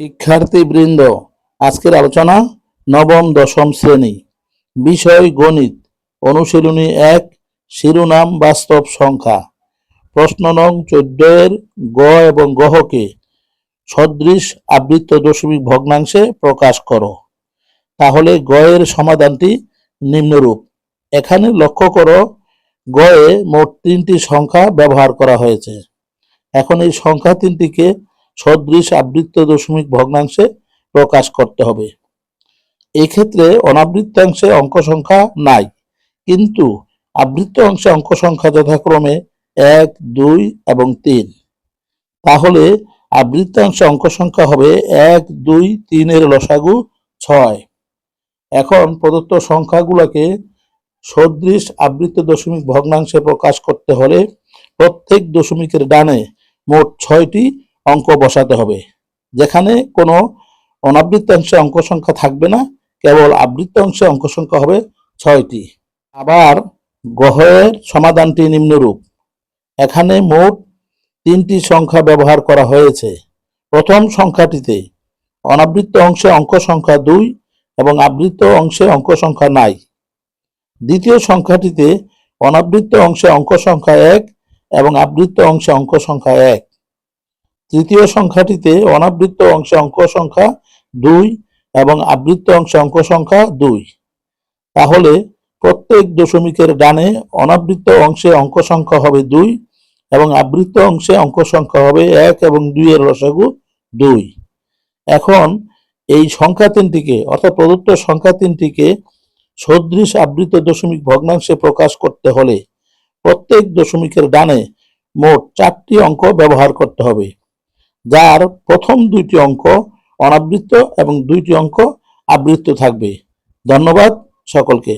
শিক্ষার্থীবৃন্দ, আজকের আলোচনা নবম, দশম শ্রেণি। বিষয় গণিত, অনুশীলনী এক, শিরোনাম বাস্তব সংখ্যা। প্রশ্ন নং চোদ্দের গ এবং গহকে সদৃশ আবৃত্ত দশমিক ভগ্নাংশে প্রকাশ করো। তাহলে গ এর সমাধানটি নিম্নরূপ। এখানে লক্ষ্য করো, গয়ে মোট তিনটি সংখ্যা ব্যবহার করা হয়েছে। এখন এই সংখ্যা তিনটিকে সদৃশ আবৃত্ত দশমিক ভগ্নাংশে প্রকাশ করতে হবে। এই ক্ষেত্রে অনাবৃত্তাংশে অঙ্ক সংখ্যা নাই, কিন্তু আবৃত্ত অংশে অঙ্ক সংখ্যা যথাক্রমে এক, দুই এবং তিন। তাহলে আবৃত্তাংশে অঙ্ক সংখ্যা হবে এক, দুই, তিনের লসাগু ছয়। এখন প্রদত্ত সংখ্যাগুলোকে সদৃশ আবৃত্ত দশমিক ভগ্নাংশে প্রকাশ করতে হলে প্রত্যেক দশমিকের ডানে মোট ছয়টি অঙ্ক বসাতে হবে। যেখানে কোনো অনাবৃত্ত অংশে অঙ্ক সংখ্যা থাকবে না, কেবল আবৃত্ত অংশে অঙ্ক সংখ্যা হবে ছয়টি। আবার গ্রহের সমাধানটি নিম্নরূপ। এখানে মোট তিনটি সংখ্যা ব্যবহার করা হয়েছে। প্রথম সংখ্যাটিতে অনাবৃত্ত অংশে অঙ্ক সংখ্যা দুই এবং আবৃত্ত অংশে অঙ্ক সংখ্যা নাই। দ্বিতীয় সংখ্যাটিতে অনাবৃত্ত অংশে অঙ্ক সংখ্যা এক এবং আবৃত্ত অংশে অঙ্ক সংখ্যা এক। তৃতীয় সংখ্যাটিতে অনাবৃত্ত অংশে অঙ্ক সংখ্যা দুই এবং আবৃত্ত অংশে অঙ্ক সংখ্যা দুই। তাহলে প্রত্যেক দশমিকের ডানে অনাবৃত্ত অংশে অঙ্ক সংখ্যা হবে দুই এবং আবৃত্ত অংশে অঙ্ক সংখ্যা হবে এক এবং দুই এর রসাগু দুই। এখন এই সংখ্যা তিনটিকে, অর্থাৎ প্রদত্ত সংখ্যা তিনটিকে সদৃশ আবৃত দশমিক ভগ্নাংশে প্রকাশ করতে হলে প্রত্যেক দশমিকের ডানে মোট চারটি অঙ্ক ব্যবহার করতে হবে। যার প্রথম দুইটি অঙ্ক অনাবৃত্ত এবং দুইটি অঙ্ক আবৃত্ত থাকবে। ধন্যবাদ সকলকে।